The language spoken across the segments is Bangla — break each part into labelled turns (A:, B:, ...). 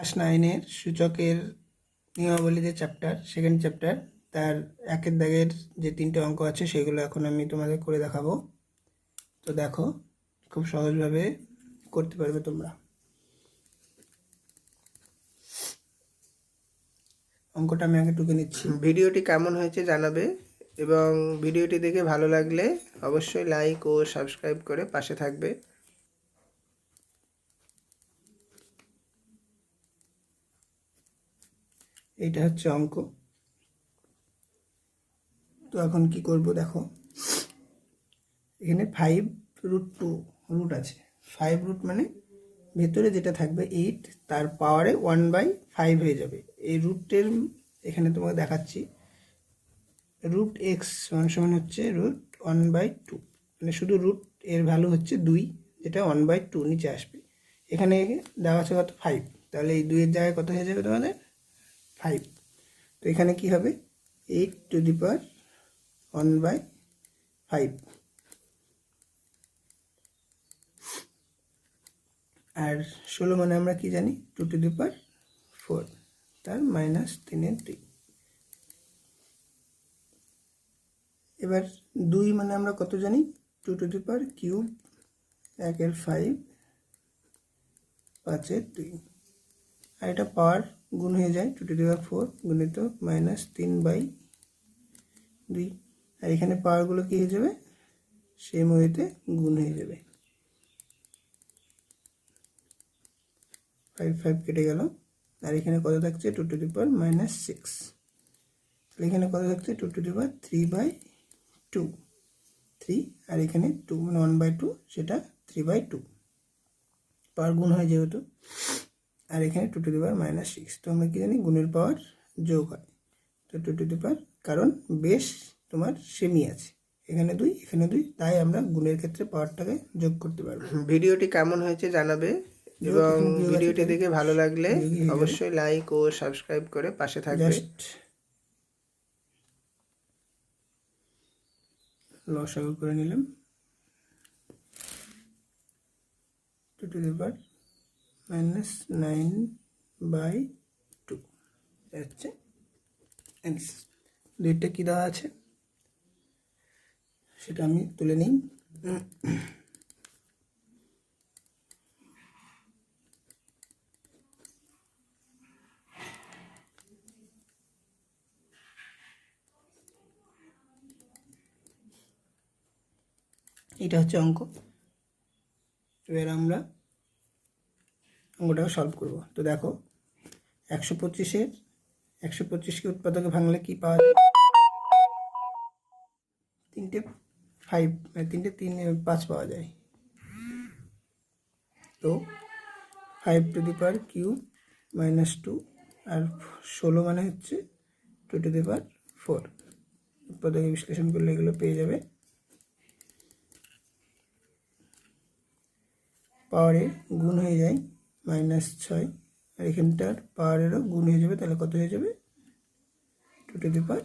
A: ক্লাস নাইনের সূচকের নিয়মাবলী যে চ্যাপ্টার সেকেন্ড চ্যাপ্টার তার একের দাগের যে তিনটে অঙ্ক আছে সেগুলো এখন আমি তোমাদের করে দেখাবো। তো দেখো, খুব সহজভাবে করতে পারবে তোমরা। অঙ্কটা আমি আগে টুকে নিচ্ছি।
B: ভিডিওটি কেমন হয়েছে জানাবে এবং ভিডিওটি দেখে ভালো লাগলে অবশ্যই লাইক ও সাবস্ক্রাইব করে পাশে থাকবে।
A: এইটা হচ্ছে অঙ্ক। তো এখন কি করব দেখো, এখানে ফাইভ রুট টু রুট আছে। ফাইভ রুট মানে ভেতরে যেটা থাকবে এইট তার পাওয়ারে ওয়ান বাই ফাইভ হয়ে যাবে। এই রুটের এখানে তোমাকে দেখাচ্ছি। রুট এক্স সমান সমান হচ্ছে রুট ওয়ান বাই টু মানে শুধু রুট এর ভ্যালু হচ্ছে দুই, যেটা ওয়ান বাই টু নিচে আসবে। এখানে দেওয়া আছে কত? ফাইভ তাহলে এই দুইয়ের জায়গায় কত হয়ে যাবে তোমাদের? ফাইভ তো এখানে কি হবে? Eight to the power one by five আর ষোলো মানে আমরা কি জানি? Two to the power four তার মাইনাস তিনের দুই এবার দুই মানে আমরা কত জানি? Two to the power cube একের ফাইভ পাঁচের দুই আর এটা পাওয়ার গুণ হয়ে যায় টু টু দি ফোর গুণিত মাইনাস তিন বাই দুই আর এখানে পাওয়ারগুলো কী হয়ে যাবে? সেম ওয়েতে গুণ হয়ে যাবে। ফাইভ ফাইভ কেটে গেল। আর এখানে কত থাকছে? Two to the minus six তাহলে এখানে কত থাকছে? Two to the three by two three আর এখানে টু মানে ওয়ান বাই টু সেটা থ্রি বাই টু পাওয়ার গুণ হয় যেহেতু। আর এখানে two to the power minus six তো আমরা কি জানি গুণের পাওয়ার যোগ হয়। তো টু টু দি পাওয়ার কারণ বেশ তোমার সেমি আছে। এখানে দুই এখানে দুই তাই আমরা গুণের ক্ষেত্রে পাওয়ারটাকে যোগ করতে পারব।
B: ভিডিওটি কেমন হয়েছে জানাবে এবং ভিডিওটি দেখে ভালো লাগলে অবশ্যই লাইক ও সাবস্ক্রাইব করে পাশে থাকবে।
A: লসাগু করে নিলাম। Two to the power minus nine by two হচ্ছে অ্যান্সার দুইটা কী দেওয়া আছে? সেটা আমি তুলে নিই। এটা হচ্ছে অঙ্ক। এবার আমরা অঙ্কটাকে সলভ করব। তো দেখো, একশো পঁচিশের, একশো পঁচিশকে উৎপাদকে ভাঙলে কি পাওয়া যায়? তিনটে ফাইভ মানে তিনটে তিন পাঁচ পাওয়া যায়। তো five to the power cube minus two আর ষোলো মানে হচ্ছে two to the power four উৎপাদকে বিশ্লেষণ করলে এগুলো পেয়ে যাবে। পাওয়ারে গুণ হয়ে যায় মাইনাস ছয় আর এখানটার পাওয়ারেরও গুণ হয়ে যাবে তাহলে কত হয়ে যাবে? টু টু দি পাওয়ার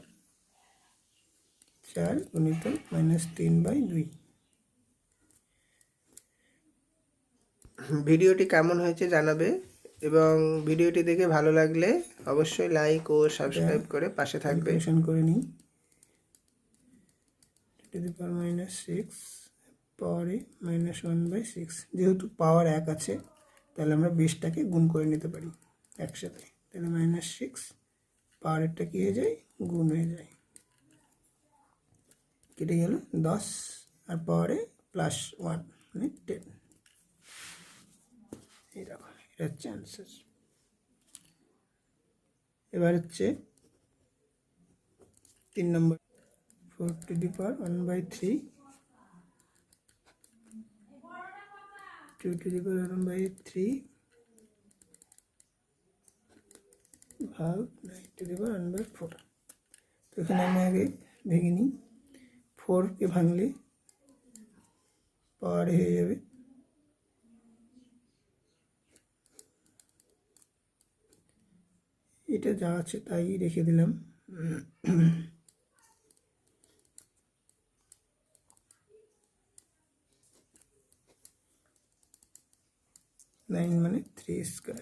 A: চার গুণিত মাইনাস তিন বাই দুই।
B: ভিডিওটি কেমন হয়েছে জানাবে এবং ভিডিওটি দেখে ভালো লাগলে অবশ্যই লাইক ও সাবস্ক্রাইব করে পাশে থাকবে।
A: করে নিই to the power minus six পাওয়ারে মাইনাস ওয়ান বাই সিক্স যেহেতু পাওয়ার এক আছে। তাহলে আমরা বিশটাকে গুণ করে নিতে পারি একসাথে। তাহলে মাইনাস সিক্স পাওয়ারেরটা কী হয়ে যায়? গুণ হয়ে যায়। কেটে গেল দশ আর পাওয়ারে প্লাস ওয়ান মানে টেন এই এটা হচ্ছে এবার হচ্ছে তিন নম্বর। Four to the power one by three two to the power one by three ভাগ nine to the power one by four তো এখানে আমি আগে ভেঙে নিই। ফোরকে ভাঙলে পাওয়ার হয়ে যাবে। এটা যা আছে তাই রেখে দিলাম। নাইন মানে থ্রি স্কোয়ার।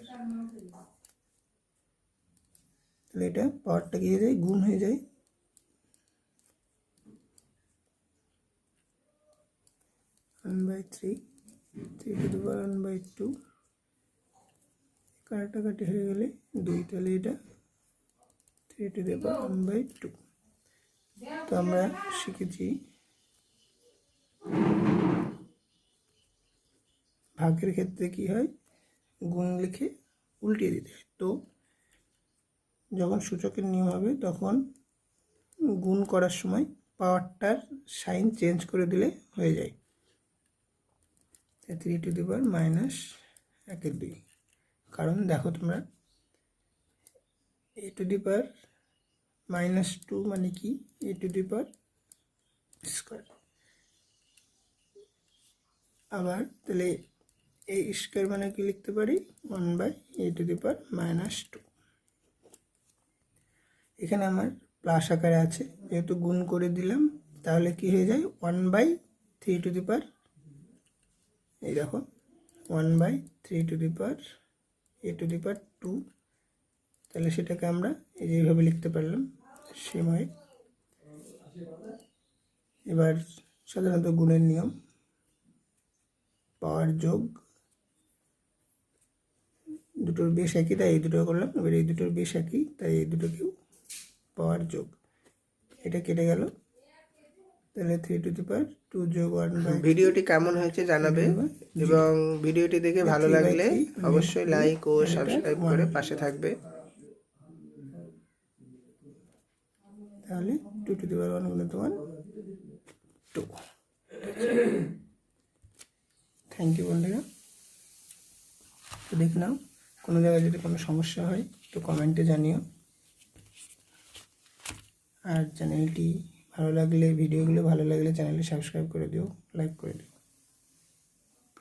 A: তাহলে এটা পাওয়ারটা হয়ে যায়? গুণ হয়ে যায়। One by three three to the one by two কাটাকাটি হয়ে গেলে দুই, তাহলে এটা three to the power one by two তো আমরা শিখেছি ভাগের ক্ষেত্রে কি হয়? গুণ লিখে উল্টিয়ে দিতে হয়। তো যখন সূচকের নিয়ম হবে, তখন গুণ করার সময় পাওয়ারটার সাইন চেঞ্জ করে দিলে হয়ে যায়। Three to the power minus একের দুই। কারণ দেখো তোমরা A to the power minus two মানে কি? এ টু দি পাওয়ার স্কোয়ার আবার তাহলে এই স্কোয়ার মানে কি লিখতে পারি? One by A to the power minus two এখানে আমার প্লাস আকারে আছে। যেহেতু গুণ করে দিলাম, তাহলে কি হয়ে যায়? One by three to the power এই দেখো one by three to the power A to the power two তাহলে সেটাকে আমরা এই যে এইভাবে লিখতে পারলাম সেম হয় এবার সাধারণত গুণের নিয়ম পাওয়ার যোগ দুটোর বেশ একই তাই এই দুটো করলাম। এবার এই দুটোর বেশ একই তাই এই দুটোকেও পাওয়ার যোগ। এটা কেটে গেল। তাহলে three to the power two যোগ ওয়ান বাই
B: ভিডিওটি কেমন হয়েছে জানাবে। এবং ভিডিওটি দেখে ভালো লাগলে অবশ্যই লাইক ও সাবস্ক্রাইব করে পাশে থাকবে।
A: তাহলে two to the power one গুণিত ওয়ান টু থ্যাংক ইউ বন্ধুরা। তো দেখে নাও। কোনো জায়গায় যদি কোনো সমস্যা হয় তো কমেন্টে জানিও। আর চ্যানেলটি ভালো লাগলে ভিডিওগুলো ভালো লাগলে চ্যানেলটি সাবস্ক্রাইব করে দিও লাইক করে দিও।